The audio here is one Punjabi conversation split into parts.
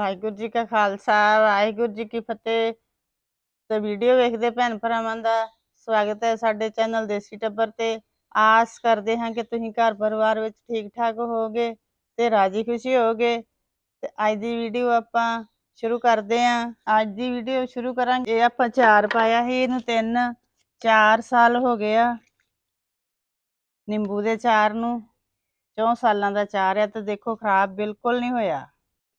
ਵਾਹਿਗੁਰੂ ਜੀ ਕਾ ਖਾਲਸਾ, ਵਾਹਿਗੁਰੂ ਜੀ ਕੀ ਫਤਿਹ। ਤੇ ਵੀਡੀਓ ਵੇਖਦੇ ਭੈਣ ਭਰਾਵਾਂ ਦਾ ਸਵਾਗਤ ਹੈ ਸਾਡੇ ਚੈਨਲ ਦੇਸੀ ਟੱਬਰ ਤੇ। ਆਸ ਕਰਦੇ ਹਾਂ ਕਿ ਤੁਸੀਂ ਘਰ ਪਰਿਵਾਰ ਵਿੱਚ ਠੀਕ ਠਾਕ ਹੋਗੇ ਤੇ ਰਾਜੀ ਖੁਸ਼ੀ ਹੋਵੋਗੇ। ਤੇ ਅੱਜ ਦੀ ਵੀਡੀਓ ਆਪਾਂ ਸ਼ੁਰੂ ਕਰਦੇ ਹਾਂ। ਅੱਜ ਦੀ ਵੀਡੀਓ ਸ਼ੁਰੂ ਕਰਾਂਗੇ। ਇਹ ਆਪਾਂ ਚਾਰ ਪਾਇਆ ਸੀ, ਇਹਨੂੰ ਤਿੰਨ, ਚਾਰ ਸਾਲ ਹੋ ਗਏ ਆ। ਨਿੰਬੂ ਦੇ ਚਾਰ ਨੂੰ, ਚੌਂ ਸਾਲਾਂ ਦਾ ਚਾਰ ਆ ਤੇ ਦੇਖੋ ਖਰਾਬ ਬਿਲਕੁਲ ਨਹੀਂ ਹੋਇਆ।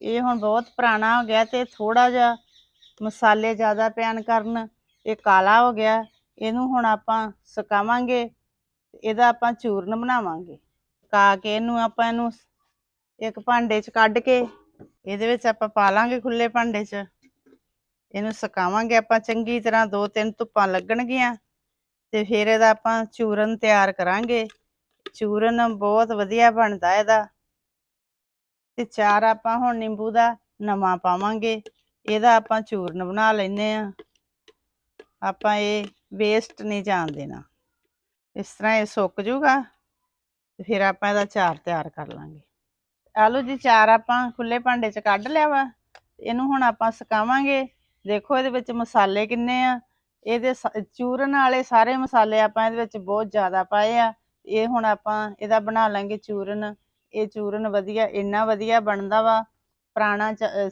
ਇਹ ਹੁਣ ਬਹੁਤ ਪੁਰਾਣਾ ਹੋ ਗਿਆ ਤੇ ਥੋੜਾ ਜਿਹਾ ਮਸਾਲੇ ਜ਼ਿਆਦਾ ਪੈਣ ਕਰਨ ਇਹ ਕਾਲਾ ਹੋ ਗਿਆ। ਇਹਨੂੰ ਹੁਣ ਆਪਾਂ ਸੁਕਾਵਾਂਗੇ, ਇਹਦਾ ਆਪਾਂ ਚੂਰਨ ਬਣਾਵਾਂਗੇ। ਸੁਕਾ ਕੇ ਇਹਨੂੰ ਆਪਾਂ ਇਹਨੂੰ ਇੱਕ ਭਾਂਡੇ 'ਚ ਕੱਢ ਕੇ ਇਹਦੇ ਵਿੱਚ ਆਪਾਂ ਪਾ ਲਾਂਗੇ ਖੁੱਲੇ ਭਾਂਡੇ 'ਚ। ਇਹਨੂੰ ਸੁਕਾਵਾਂਗੇ ਆਪਾਂ ਚੰਗੀ ਤਰ੍ਹਾਂ ਦੋ ਤਿੰਨ ਧੁੱਪਾਂ ਲੱਗਣਗੀਆਂ ਤੇ ਫਿਰ ਇਹਦਾ ਆਪਾਂ ਚੂਰਨ ਤਿਆਰ ਕਰਾਂਗੇ। ਚੂਰਨ ਬਹੁਤ ਵਧੀਆ ਬਣਦਾ ਇਹਦਾ। ਤੇ ਚਾਰ ਆਪਾਂ ਹੁਣ ਨਿੰਬੂ ਦਾ ਨਵਾਂ ਪਾਵਾਂਗੇ, ਇਹਦਾ ਆਪਾਂ ਚੂਰਨ ਬਣਾ ਲੈਨੇ ਆ ਆਪਾਂ ਇਹ ਵੇਸਟ ਨਹੀਂ ਜਾਣ ਦੇਣਾ। ਇਸ ਤਰ੍ਹਾਂ ਇਹ ਸੁੱਕ ਜੂਗਾ ਤੇ ਫਿਰ ਆਪਾਂ ਇਹਦਾ ਚਾਰ ਤਿਆਰ ਕਰ ਲਾਂਗੇ। ਆਲੂ ਜੀ ਚਾਰ ਆਪਾਂ ਖੁੱਲੇ ਭਾਂਡੇ 'ਚ ਕੱਢ ਲਿਆ ਵਾ ਇਹਨੂੰ ਹੁਣ ਆਪਾਂ ਸੁਕਾਵਾਂਗੇ। ਦੇਖੋ ਇਹਦੇ ਵਿੱਚ ਮਸਾਲੇ ਕਿੰਨੇ ਆ। ਇਹਦੇ ਸ- ਚੂਰਨ ਵਾਲੇ ਸਾਰੇ ਮਸਾਲੇ ਆਪਾਂ ਇਹਦੇ ਵਿੱਚ ਬਹੁਤ ਜ਼ਿਆਦਾ ਪਾਏ ਆ। ਇਹ ਹੁਣ ਆਪਾਂ ਇਹਦਾ ਬਣਾ ਲਾਂਗੇ ਚੂਰਨ। ਇਹ ਚੂਰਨ ਵਧੀਆ, ਇੰਨਾ ਵਧੀਆ ਬਣਦਾ ਵਾ। ਪੁਰਾਣਾ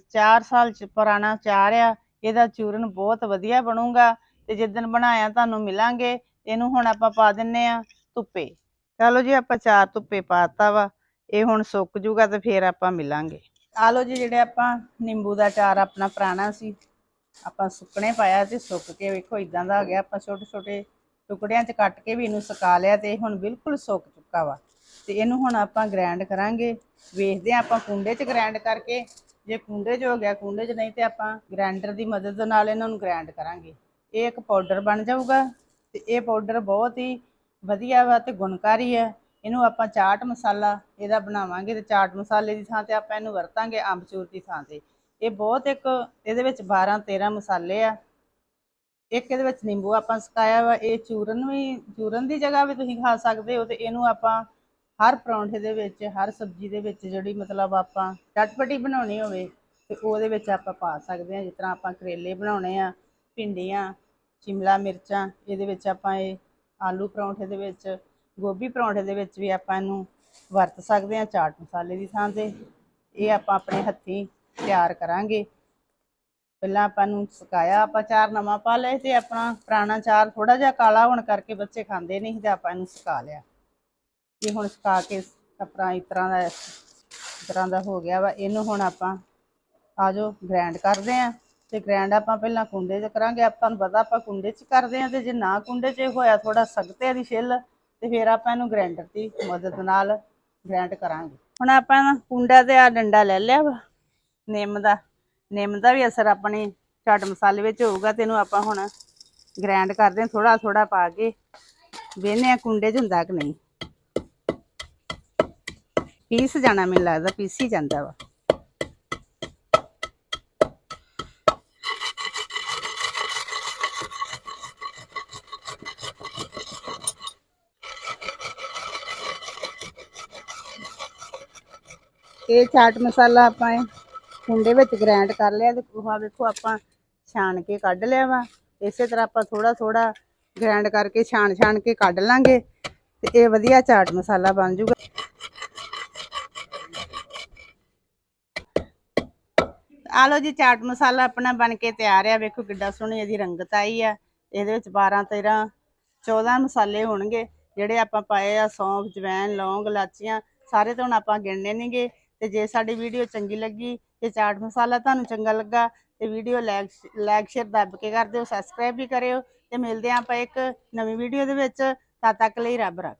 4 ਸਾਲ ਚ ਪੁਰਾਣਾ ਚਾਰ ਆ, ਇਹਦਾ ਚੂਰਨ ਬਹੁਤ ਵਧੀਆ ਬਣੂਗਾ। ਤੇ ਜਿੱਦਣ ਬਣਾਇਆ ਤੁਹਾਨੂੰ ਮਿਲਾਂਗੇ, ਇਹਨੂੰ ਹੁਣ ਆਪਾਂ ਪਾ ਦਿੰਨੇ ਆ ਧੁੱਪੇ। ਚਲੋ ਜੀ ਆਪਾਂ ਚਾਰ ਧੁੱਪੇ ਪਾਤਾ ਵਾ, ਇਹ ਹੁਣ ਸੁੱਕ ਜੂਗਾ ਤੇ ਫੇਰ ਆਪਾਂ ਮਿਲਾਂਗੇ। ਆ ਲਓ ਜੀ ਜਿਹੜੇ ਆਪਾਂ ਨਿੰਬੂ ਦਾ ਚਾਰ ਆਪਣਾ ਪੁਰਾਣਾ ਸੀ, ਆਪਾਂ ਸੁੱਕਣੇ ਪਾਇਆ ਤੇ ਸੁੱਕ ਕੇ ਵੇਖੋ ਇਦਾਂ ਦਾ ਹੋ ਗਿਆ। ਆਪਾਂ ਛੋਟੇ ਛੋਟੇ ਟੁਕੜਿਆਂ 'ਚ ਕੱਟ ਕੇ ਵੀ ਇਹਨੂੰ ਸੁਕਾ ਲਿਆ ਤੇ ਇਹ ਹੁਣ ਬਿਲਕੁਲ ਸੁੱਕ ਚੁੱਕਾ ਵਾ। ਤੇ ਇਹਨੂੰ ਹੁਣ ਆਪਾਂ ਗ੍ਰਾਈਂਡ ਕਰਾਂਗੇ। ਵੇਖਦੇ ਹਾਂ ਆਪਾਂ ਕੁੰਡੇ 'ਚ ਗ੍ਰਾਈਂਡ ਕਰਕੇ। ਜੇ ਕੁੰਡੇ 'ਚ ਹੋ ਗਿਆ, ਕੁੰਡੇ 'ਚ ਨਹੀਂ ਤੇ ਆਪਾਂ ਗ੍ਰਾਈਂਡਰ ਦੀ ਮਦਦ ਨਾਲ ਇਹਨਾਂ ਨੂੰ ਗ੍ਰਾਈਂਡ ਕਰਾਂਗੇ। ਇਹ ਇੱਕ ਪਾਊਡਰ ਬਣ ਜਾਊਗਾ ਤੇ ਇਹ ਪਾਊਡਰ ਬਹੁਤ ਹੀ ਵਧੀਆ ਵਾ ਤੇ ਗੁਣਕਾਰੀ ਹੈ। ਇਹਨੂੰ ਆਪਾਂ ਚਾਟ ਮਸਾਲਾ ਇਹਦਾ ਬਣਾਵਾਂਗੇ ਤੇ ਚਾਟ ਮਸਾਲੇ ਦੀ ਥਾਂ ਤੇ ਆਪਾਂ ਇਹਨੂੰ ਵਰਤਾਂਗੇ ਅੰਬਚੂਰ ਦੀ ਥਾਂ ਤੇ। ਇਹ ਬਹੁਤ ਇੱਕ ਇਹਦੇ ਵਿੱਚ 12 13 ਮਸਾਲੇ ਆ। ਇੱਕ ਇਹਦੇ ਵਿੱਚ ਨਿੰਬੂ ਆਪਾਂ ਸੁਕਾਇਆ ਵਾ। ਇਹ ਚੂਰਨ ਵੀ, ਚੂਰਨ ਦੀ ਜਗ੍ਹਾ ਵੀ ਤੁਸੀਂ ਖਾ ਸਕਦੇ ਹੋ ਤੇ ਇਹਨੂੰ ਆਪਾਂ ਹਰ ਪਰੌਂਠੇ ਦੇ ਵਿੱਚ, ਹਰ ਸਬਜ਼ੀ ਦੇ ਵਿੱਚ ਜਿਹੜੀ ਮਤਲਬ ਆਪਾਂ ਚਟਪਟੀ ਬਣਾਉਣੀ ਹੋਵੇ ਤੇ ਉਹਦੇ ਵਿੱਚ ਆਪਾਂ ਪਾ ਸਕਦੇ ਹਾਂ। ਜਿਸ ਤਰ੍ਹਾਂ ਆਪਾਂ ਕਰੇਲੇ ਬਣਾਉਣੇ ਆ, ਭਿੰਡੀਆਂ, ਸ਼ਿਮਲਾ ਮਿਰਚਾਂ, ਇਹਦੇ ਵਿੱਚ ਆਪਾਂ ਇਹ ਆਲੂ ਪਰੌਂਠੇ ਦੇ ਵਿੱਚ, ਗੋਭੀ ਪਰੌਂਠੇ ਦੇ ਵਿੱਚ ਵੀ ਆਪਾਂ ਇਹਨੂੰ ਵਰਤ ਸਕਦੇ ਹਾਂ ਚਾਟ ਮਸਾਲੇ ਦੀ ਥਾਂ ਤੇ। ਇਹ ਆਪਾਂ ਆਪਣੇ ਹੱਥੀਂ ਤਿਆਰ ਕਰਾਂਗੇ। ਪਹਿਲਾਂ ਆਪਾਂ ਨੂੰ ਸੁਕਾਇਆ ਆਪਾਂ ਚਾਰ ਨਵਾਂ ਪਾ ਲਏ ਤੇ ਆਪਣਾ ਪੁਰਾਣਾ ਚਾਰ ਥੋੜਾ ਜਿਹਾ ਕਾਲਾ ਹੋਣ ਕਰਕੇ ਬੱਚੇ ਖਾਂਦੇ ਨਹੀਂ ਤੇ ਆਪਾਂ ਇਹਨੂੰ ਸੁਕਾ ਲਿਆ। ਇਹ ਹੁਣ ਸੁਕਾ ਕੇ ਆਪਣਾ ਇਸ ਤਰ੍ਹਾਂ ਦਾ, ਇਸ ਤਰ੍ਹਾਂ ਦਾ ਹੋ ਗਿਆ ਵਾ। ਇਹਨੂੰ ਹੁਣ ਆਪਾਂ ਆ ਜੋ ਗ੍ਰਾਈਂਡ ਕਰਦੇ ਆਂ। ਤੇ ਗ੍ਰਾਈਂਡ ਆਪਾਂ ਪਹਿਲਾਂ ਕੁੰਡੇ 'ਚ ਕਰਾਂਗੇ। ਆਪਾਂ ਤੁਹਾਨੂੰ ਪਤਾ ਆਪਾਂ ਕੁੰਡੇ 'ਚ ਕਰਦੇ ਆਂ ਤੇ ਜੇ ਨਾ ਕੁੰਡੇ 'ਚ ਹੋਇਆ ਥੋੜਾ ਸਖਤੇ ਦੀ ਛਿੱਲ, ਤੇ ਫਿਰ ਆਪਾਂ ਇਹਨੂੰ ਗ੍ਰਾਈਂਡਰ ਦੀ ਮਦਦ ਨਾਲ ਗ੍ਰਾਈਂਡ ਕਰਾਂਗੇ। ਹੁਣ ਆਪਾਂ ਕੁੰਡਾ ਤੇ ਆ ਡੰਡਾ ਲੈ ਲਿਆ ਵਾ, ਨਿੰਮ ਦਾ। ਨਿੰਮ ਦਾ ਵੀ ਅਸਰ ਆਪਣੇ ਚਾਟ ਮਸਾਲੇ ਵਿੱਚ ਹੋਊਗਾ ਤੇ ਇਹਨੂੰ ਆਪਾਂ ਹੁਣ ਗ੍ਰਾਈਂਡ ਕਰਦੇ ਆਂ ਥੋੜਾ ਥੋੜਾ ਪਾ ਕੇ। ਵੇਖਦੇ ਆ ਕੁੰਡੇ 'ਚ ਹੁੰਦਾ ਕਿ ਨਹੀਂ। ਪੀਸ ਜਾਣਾ ਮੈਨੂੰ ਲੱਗਦਾ, ਪੀਸ ਹੀ ਜਾਂਦਾ ਵਾ। ਇਹ ਚਾਟ ਮਸਾਲਾ ਆਪਾਂ ਇਹ ਕੁੰਡੇ ਵਿੱਚ ਗ੍ਰਾਈਂਡ ਕਰ ਲਿਆ ਤੇ ਉਹ ਵੇਖੋ ਆਪਾਂ ਛਾਣ ਕੇ ਕੱਢ ਲਿਆ ਵਾ। ਇਸੇ ਤਰ੍ਹਾਂ ਆਪਾਂ ਥੋੜਾ ਥੋੜਾ ਗ੍ਰਾਈਂਡ ਕਰਕੇ ਛਾਣ ਛਾਣ ਕੇ ਕੱਢ ਲਾਂਗੇ ਤੇ ਇਹ ਵਧੀਆ ਚਾਟ ਮਸਾਲਾ ਬਣ ਜਾਊਗਾ ਆ ਲਓ ਜੀ, ਚਾਟ ਮਸਾਲਾ ਆਪਣਾ ਬਣ ਕੇ ਤਿਆਰ ਆ। ਵੇਖੋ ਕਿੱਡਾ ਸੋਹਣੀ ਇਹਦੀ ਰੰਗਤ ਆਈ ਆ। ਇਹਦੇ ਵਿੱਚ 12 13 14 ਮਸਾਲੇ ਹੋਣਗੇ, ਜਿਹੜੇ ਆਪਾਂ ਪਾਏ ਆ, ਸੌਂਫ ਜਵੈਨ ਲੌਂਗ, ਇਲਾਚੀਆਂ, ਸਾਰੇ ਤਾਂ ਹੁਣ ਆਪਾਂ ਗਿਣਨੇ ਨਹੀਂਗੇ ਤੇ ਜੇ ਸਾਡੀ ਵੀਡੀਓ ਚੰਗੀ ਲੱਗੀ ਤੇ ਚਾਟ ਮਸਾਲਾ ਤੁਹਾਨੂੰ ਚੰਗਾ ਲੱਗਾ, ਤੇ ਵੀਡੀਓ ਲਾਈਕ ਲਾਈਕ, ਸ਼ੇਅਰ ਦੱਬ ਕੇ ਕਰ ਦਿਓ, ਸਬਸਕ੍ਰਾਈਬ ਵੀ ਕਰਿਓ। ਤੇ ਮਿਲਦੇ ਹਾਂ ਆਪਾਂ ਇੱਕ ਨਵੀਂ ਵੀਡੀਓ ਦੇ ਵਿੱਚ। ਤਦ ਤੱਕ ਲਈ ਰੱਬ ਰੱਖ।